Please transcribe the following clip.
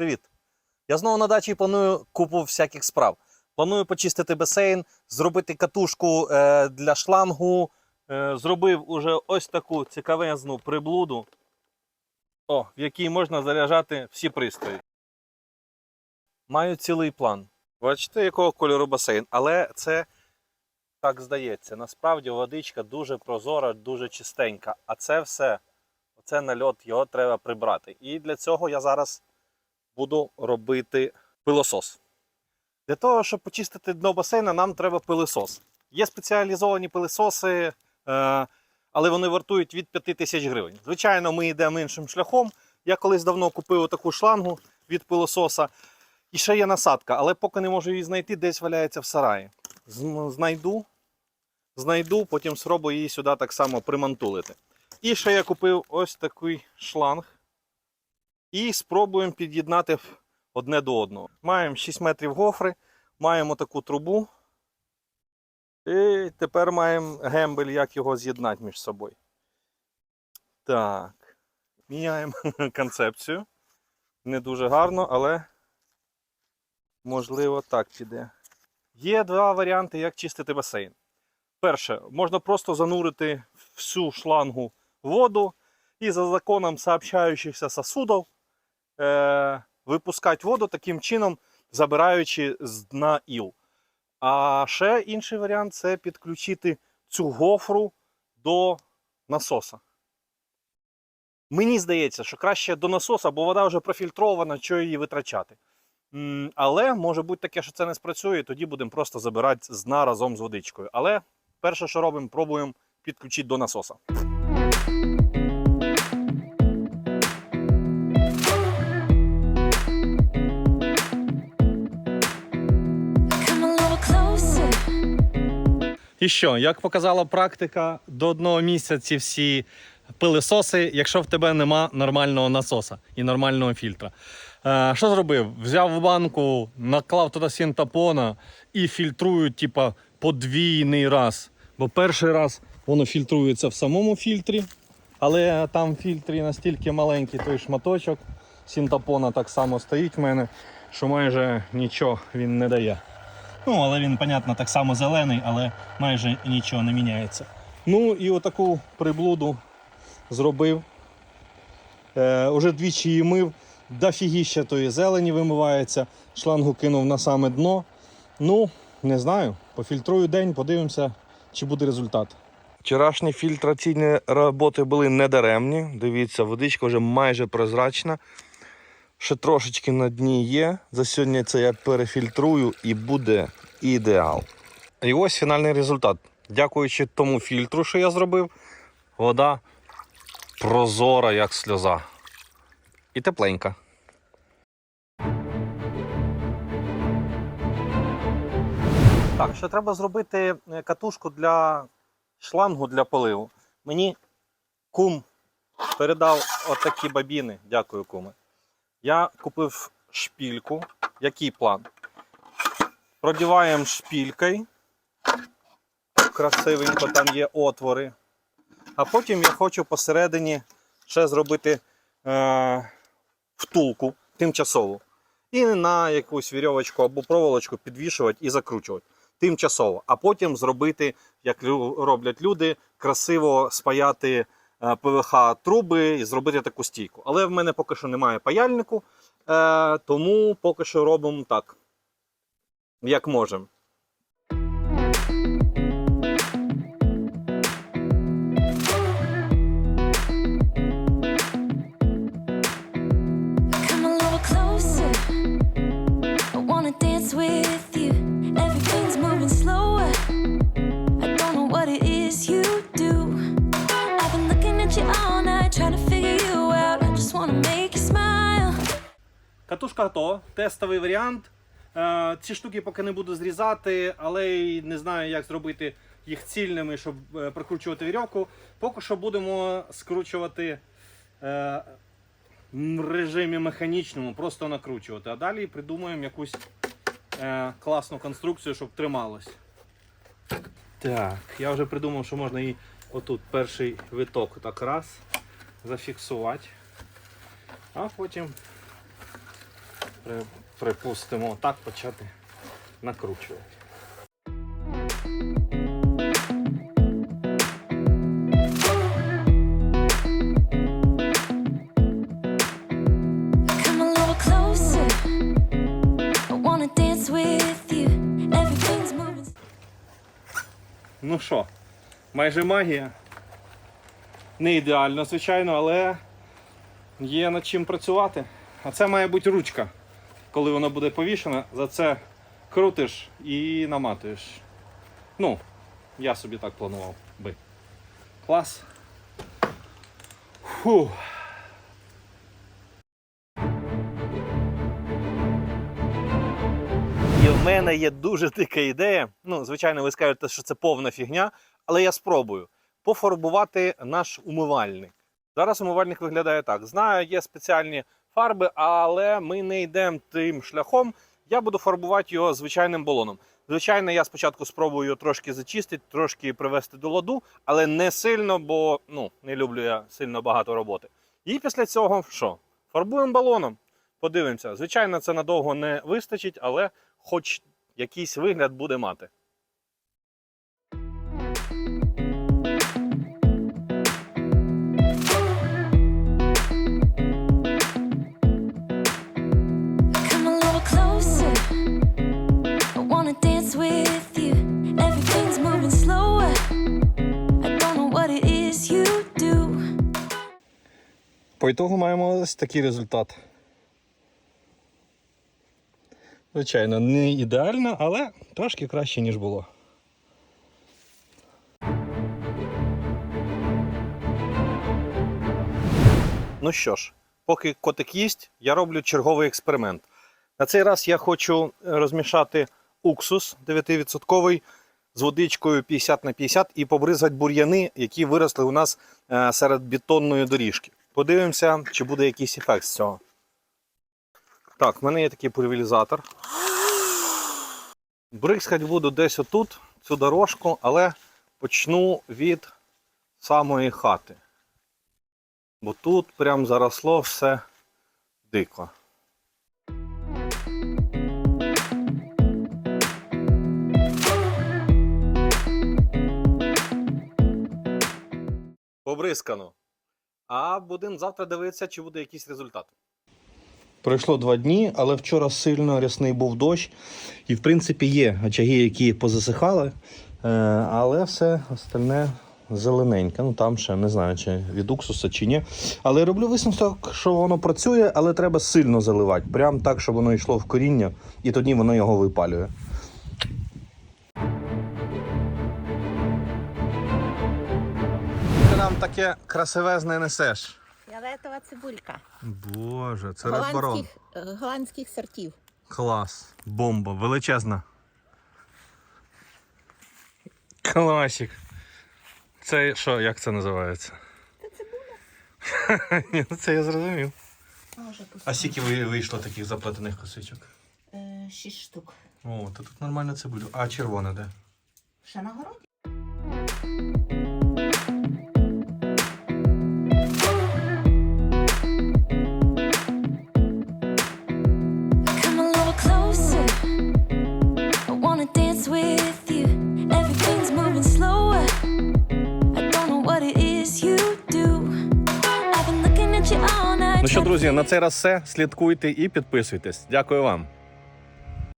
Привіт! Я знову на дачі планую купу всяких справ. Планую почистити басейн, зробити катушку е, для шлангу. Е, зробив уже ось таку цікавезну приблуду, о, в якій можна заряджати всі пристрої. Маю цілий план. Бачите, якого кольору басейн, але це так здається. Насправді водичка дуже прозора, дуже чистенька. А це все, оце нальот, його треба прибрати. І для цього я зараз буду робити пилосос. Для того, щоб почистити дно басейна, нам треба пилосос. Є спеціалізовані пилососи, е, але вони вартують від 5 тисяч гривень. Звичайно, ми йдемо іншим шляхом. Я колись давно купив таку шлангу від пилососа. І ще є насадка, але поки не можу її знайти, десь валяється в сараї. Знайду, знайду, потім спробую її сюди так само примантулити. І ще я купив ось такий шланг. І спробуємо під'єднати одне до одного. Маємо 6 метрів гофри, маємо таку трубу. І тепер маємо гембель, як його з'єднати між собою. Так. Міняємо концепцію. Не дуже гарно, але можливо так піде. Є два варіанти, як чистити басейн. Перше, можна просто занурити всю шлангу воду і за законом сообщаючихся сосудів е, випускати воду таким чином, забираючи з дна іл. А ще інший варіант це підключити цю гофру до насоса. Мені здається, що краще до насоса, бо вода вже профільтрована, що її витрачати. Але може бути таке, що це не спрацює, і тоді будемо просто забирати з дна разом з водичкою. Але перше, що робимо, пробуємо підключити до насоса. І що, як показала практика, до одного місця ці всі пилисоси, якщо в тебе нема нормального насоса і нормального фільтра. Е, що зробив? Взяв в банку, наклав туди синтапона і фільтрую, типа, подвійний раз. Бо перший раз воно фільтрується в самому фільтрі, але там в фільтрі настільки маленький той шматочок синтапона так само стоїть в мене, що майже нічого він не дає. Ну, але він, понятно, так само зелений, але майже нічого не міняється. Ну і отаку приблуду зробив. Е, уже двічі її мив, дофігіща тої зелені вимивається, шлангу кинув на саме дно. Ну, не знаю, пофільтрую день, подивимося, чи буде результат. Вчорашні фільтраційні роботи були недаремні. Дивіться, водичка вже майже прозрачна. Ще трошечки на дні є. За сьогодні це я перефільтрую і буде ідеал. І ось фінальний результат. Дякуючи тому фільтру, що я зробив, вода прозора, як сльоза. І тепленька. Так, ще треба зробити е, катушку для шлангу для поливу. Мені кум передав отакі бабіни. Дякую, куме. Я купив шпільку. Який план? Продіваємо шпількою. Красивенько, там є отвори. А потім я хочу посередині ще зробити е, втулку тимчасову. І на якусь вірьовочку або проволочку підвішувати і закручувати тимчасово. А потім зробити, як роблять люди, красиво спаяти е, ПВХ труби і зробити таку стійку. Але в мене поки що немає паяльнику, е, тому поки що робимо так, як можемо. Катушка готова, тестовий варіант. Е, Ці штуки поки не буду зрізати, але й не знаю, як зробити їх цільними, щоб е, прокручувати вірьовку. Поки що будемо скручувати е, в режимі механічному, просто накручувати. А далі придумаємо якусь класну конструкцію, щоб трималось. Так, я вже придумав, що можна її отут перший виток так раз зафіксувати, а потім припустимо, так почати накручувати. Ну що, майже магія. Не ідеально, звичайно, але є над чим працювати. А це має бути ручка. Коли вона буде повішена, за це крутиш і наматуєш. Ну, я собі так планував би. Клас. Фух. І в мене є дуже дика ідея. Ну, звичайно, ви скажете, що це повна фігня, але я спробую пофарбувати наш умивальник. Зараз умивальник виглядає так. Знаю, є спеціальні фарби, але ми не йдемо тим шляхом. Я буду фарбувати його звичайним балоном. Звичайно, я спочатку спробую його трошки зачистити, трошки привести до ладу, але не сильно, бо ну, не люблю я сильно багато роботи. І після цього що? Фарбуємо балоном. Подивимося. Звичайно, це надовго не вистачить, але хоч якийсь вигляд буде мати. По ітогу маємо ось такий результат. Звичайно, не ідеально, але трошки краще, ніж було. Ну що ж, поки котик їсть, я роблю черговий експеримент. На цей раз я хочу розмішати уксус 9% з водичкою 50 на 50 і побризати бур'яни, які виросли у нас е, серед бетонної доріжки. Подивимося, чи буде якийсь ефект з цього. Так, в мене є такий пульверізатор. Бризкати буду десь отут, цю дорожку, але почну від самої хати. Бо тут прям заросло все дико. Побризкано. А будемо завтра дивитися, чи буде якийсь результат. Пройшло два дні, але вчора сильно рясний був дощ. І, в принципі, є очаги, які позасихали, е, але все остальне зелененьке. Ну там ще не знаю, чи від уксуса чи ні. Але роблю висновок, що воно працює, але треба сильно заливати. Прям так, щоб воно йшло в коріння, і тоді воно його випалює. Нам таке красивезне несеш. Фіолетова цибулька. Боже, це голландських, е, голландських сортів. Клас. Бомба. Величезна. Класик. Це що, як це називається? Це цибуля. Ні, це я зрозумів. А скільки вийшло таких заплетених косичок? Е, шість штук. О, то тут нормально цибулю. А червона де? Ще на городі? Що, друзі, на цей раз все. Слідкуйте і підписуйтесь. Дякую вам.